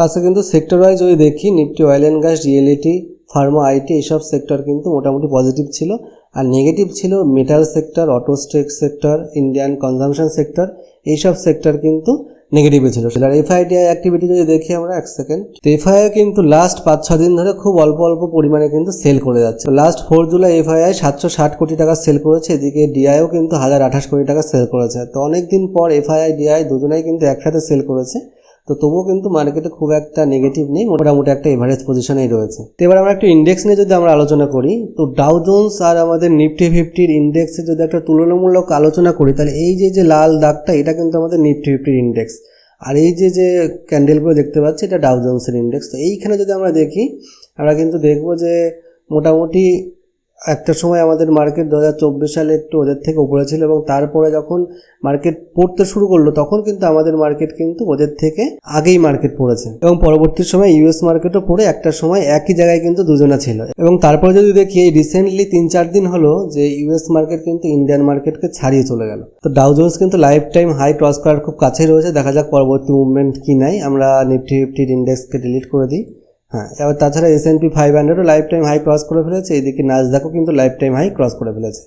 তাছাড়া কিন্তু sector wise যদি দেখি Nifty oil and gas realty pharma IT এইসব সেক্টর কিন্তু মোটামুটি পজিটিভ ছিল। আর নেগেটিভ ছিল metal sector auto stake sector Indian consumption sector এইসব সেক্টর কিন্তু নেগেটিভে ছিল। আর এফআইডিআই অ্যাক্টিভিটি যদি দেখি আমরা এক সেকেন্ড তো এফআইআই কিন্তু লাস্ট পাঁচ ছ দিন ধরে খুব অল্প অল্প পরিমাণে কিন্তু সেল করে যাচ্ছে। লাস্ট ফোর জুলাই এফআইআই সাতশো ষাট কোটি টাকা সেল করেছে, এদিকে ডিআইও কিন্তু হাজার আঠাশ কোটি টাকা সেল করেছে। তো অনেক দিন পর এফআইআই ডিআই দুজনেই কিন্তু একসাথে সেল করেছে। তো তবুও কিন্তু মার্কেটে খুব একটা নেগেটিভ নেই, মোটামুটি একটা এভারেজ পজিশনেই রয়েছে। তো এবার আমরা একটা ইন্ডেক্স নিয়ে যদি আমরা আলোচনা করি, তো ডাউ জোন্স আর আমাদের নিফটি ফিফটির ইন্ডেক্সে যদি একটা তুলনামূলক আলোচনা করি, তাহলে এই যে যে লাল দাগটা, এটা কিন্তু আমাদের নিফটি ফিফটির ইন্ডেক্স আর এই যে যে ক্যান্ডেলগুলো দেখতে পাচ্ছি, এটা ডাউ জোন্সের ইন্ডেক্স তো এইখানে যদি আমরা দেখি, আমরা কিন্তু দেখব যে মোটামুটি একটা সময় আমাদের মার্কেট দু হাজার চব্বিশ সালে একটু ওদের থেকে উপরে ছিল এবং তারপরে যখন মার্কেট পড়তে শুরু করল, তখন কিন্তু আমাদের মার্কেট কিন্তু ওদের থেকে আগেই মার্কেট পড়েছে। এবং পরবর্তী সময় ইউএস মার্কেটও পড়ে একটা সময় একই জায়গায় কিন্তু দুজনা ছিল। এবং তারপরে যদি দেখি, এই রিসেন্টলি তিন চার দিন হলো যে ইউএস মার্কেট কিন্তু ইন্ডিয়ান মার্কেটকে ছাড়িয়ে চলে গেল। তো ডাউজোন্স কিন্তু লাইফ টাইম হাই ক্রস করার খুব কাছেই রয়েছে। দেখা যাক পরবর্তী মুভমেন্ট কি নাই আমরা নিফটি ফিফটির ইন্ডেক্সকে ডিলিট করে দিই। হ্যাঁ এবার তাছাড়া এস এন পি ফাইভ হান্ড্রেডও লাইফ টাইম হাই ক্রস করে ফেলেছে, এদিকে নাজদাকও কিন্তু লাইফ টাইম হাই ক্রস করে ফেলেছে।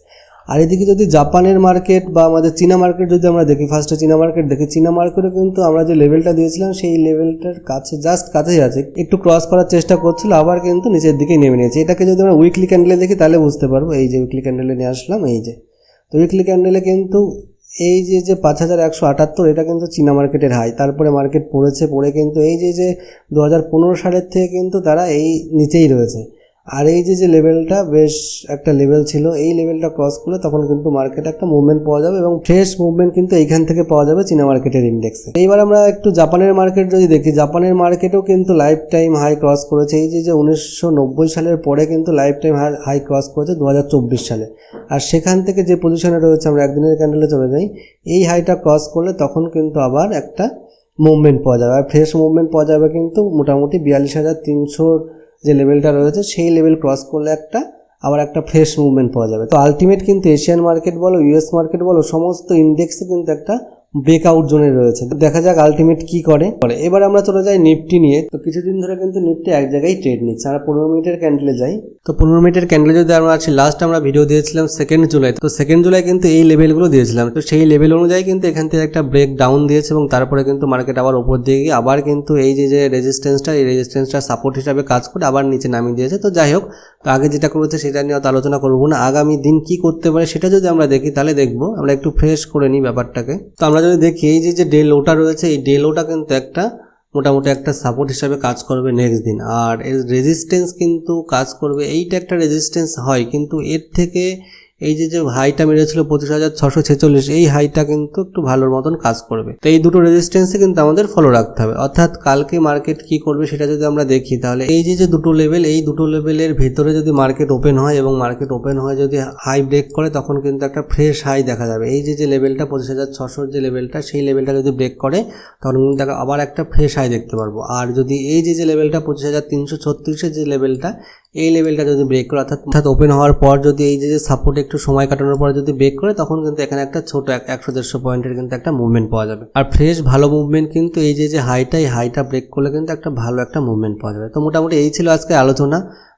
আর এদিকে যদি জাপানের মার্কেট বা আমাদের চীনা মার্কেট যদি আমরা দেখি ফার্স্টে চীনা মার্কেট দেখি, চীনা মার্কেটে কিন্তু আমরা যে লেভেলটা দিয়েছিলাম, সেই লেভেলটার কাছে জাস্ট কাছেই আছে। একটু ক্রস করার চেষ্টা করছিল, আবার কিন্তু নিচের দিকে নেমে নিয়েছে। এটাকে যদি আমরা উইকলি ক্যান্ডেলে দেখি, তাহলে বুঝতে পারব, এই যে উইকলি ক্যান্ডেলে নিয়ে আসলাম, এই যে। তো উইকলি ক্যান্ডেলে কিন্তু এই যে যে পাঁচ হাজার একশো আটাত্তর, এটা কিন্তু চীনা মার্কেটের হাই তারপরে মার্কেট পড়েছে, পড়ে কিন্তু এই যে যে দু হাজার পনেরো সালের থেকে কিন্তু তারা এই নিচেই রয়েছে। আর এই যে যে লেভেলটা বেশ একটা লেভেল ছিল, এই লেভেলটা ক্রস করলে তখন কিন্তু মার্কেটে একটা মুভমেন্ট পাওয়া যাবে এবং ফ্রেশ মুভমেন্ট কিন্তু এইখান থেকে পাওয়া যাবে চীনা মার্কেটের ইন্ডেক্সে এইবার আমরা একটু জাপানের মার্কেট যদি দেখি, জাপানের মার্কেটেও কিন্তু লাইফ টাইম হাই ক্রস করেছে। এই যে যে উনিশশো নব্বই সালের পরে কিন্তু লাইফ টাইম হাই ক্রস করেছে দু হাজার চব্বিশ সালে। আর সেখান থেকে যে পজিশনে রয়েছে, আমরা একদিনের ক্যান্ডেলে চলে যাই, এই হাইটা ক্রস করলে তখন কিন্তু আবার একটা মুভমেন্ট পাওয়া যাবে। আর ফ্রেশ মুভমেন্ট পাওয়া যাবে কিন্তু মোটামুটি বিয়াল্লিশ হাজার তিনশোর যে লেভেলটা রয়েছে, সেই লেভেল ক্রস করলে একটা, আবার একটা ফ্রেশ মুভমেন্ট পাওয়া যাবে। তো আলটিমেট কিন্তু এশিয়ান মার্কেট বলো ইউএস মার্কেট বলো, সমস্ত ইন্ডেক্সে কিন্তু একটা ব্রেকআউট জোনে রয়েছে। দেখা যাক আলটিমেট কি করে। এবার আমরা চলে যাই নিফটি নিয়ে। তো কিছুদিন ধরে কিন্তু নিফটি এক জায়গায় ট্রেড নিচ্ছে। আমরা পনেরো মিনিটের ক্যান্ডেলে যাই। তো পনেরো মিনিটের ক্যান্ডেলে যদি আমরা আছি লাস্ট আমরা ভিডিও দিয়েছিলাম সেকেন্ড জুলাই তো। সেকেন্ড জুলাই কিন্তু এই লেভেলগুলো দিয়েছিলাম। তো সেই লেভেল অনুযায়ী কিন্তু এখান থেকে একটা ব্রেক ডাউন দিয়েছে এবং তারপরে কিন্তু মার্কেট আবার উপর দিকে গিয়ে আবার কিন্তু এই যে যে রেজিস্ট্যান্সটা এই রেজিস্ট্যান্সটা সাপোর্ট হিসাবে কাজ করে আবার নিচে নামিয়ে দিয়েছে। তো যাই হোক, তো আগে যেটা করেছে সেটা নিয়ে অত আলোচনা করব না। আগামী দিন কি করতে পারে সেটা যদি আমরা দেখি, তাহলে দেখব। আমরা একটু ফ্রেশ করে নিই ব্যাপারটাকে। তো আমরা যদি দেখি, এই যে যে ডে লোটা রয়েছে, এই ডে লোটা কিন্তু একটা, মোটামুটি একটা সাপোর্ট হিসাবে কাজ করবে নেক্সট দিন। আর এর রেজিস্ট্যান্স কিন্তু কাজ করবে, এইটা একটা রেজিস্ট্যান্স হয়, কিন্তু এর থেকে এই যে যে হাইটা মেরেছিল পঁচিশ হাজার ছশো ছেচল্লিশ, এই হাইটা কিন্তু একটু ভালোর মতন কাজ করবে। তো এই দুটো রেজিস্ট্যান্সে কিন্তু আমাদের ফলো রাখতে হবে। অর্থাৎ কালকে মার্কেট কি করবে সেটা যদি আমরা দেখি, তাহলে এই যে যে দুটো লেভেল এই দুটো লেভেলের ভেতরে যদি মার্কেট ওপেন হয় এবং মার্কেট ওপেন হয়ে যদি হাই ব্রেক করে, তখন কিন্তু একটা ফ্রেশ হাই দেখা যাবে। এই যে যে লেভেলটা পঁচিশ হাজার ছশোর যে লেভেলটা সেই লেভেলটা যদি ব্রেক করে, তখন কিন্তু আবার একটা ফ্রেশ হাই দেখতে পারব। আর যদি এই যে যে লেভেলটা পঁচিশ হাজার তিনশো ছত্রিশের যে লেভেলটা এই লেভেলটা যদি ব্রেক করে, অর্থাৎ অর্থাৎ ওপেন হওয়ার পর যদি এই যে যে সাপোর্ট একটু সময় কাটানোর পরে যদি ব্রেক করে, তখন কিন্তু এখানে একটা ছোট এক- একশো দেড়শো পয়েন্টের কিন্তু একটা মুভমেন্ট পাওয়া যাবে। আর ফ্রেশ ভালো মুভমেন্ট কিন্তু এই যে যে হাইটা এই হাইটা ব্রেক করলে কিন্তু একটা ভালো একটা মুভমেন্ট পাওয়া যাবে। তো মোটামুটি এই ছিল আজকে আলোচনা।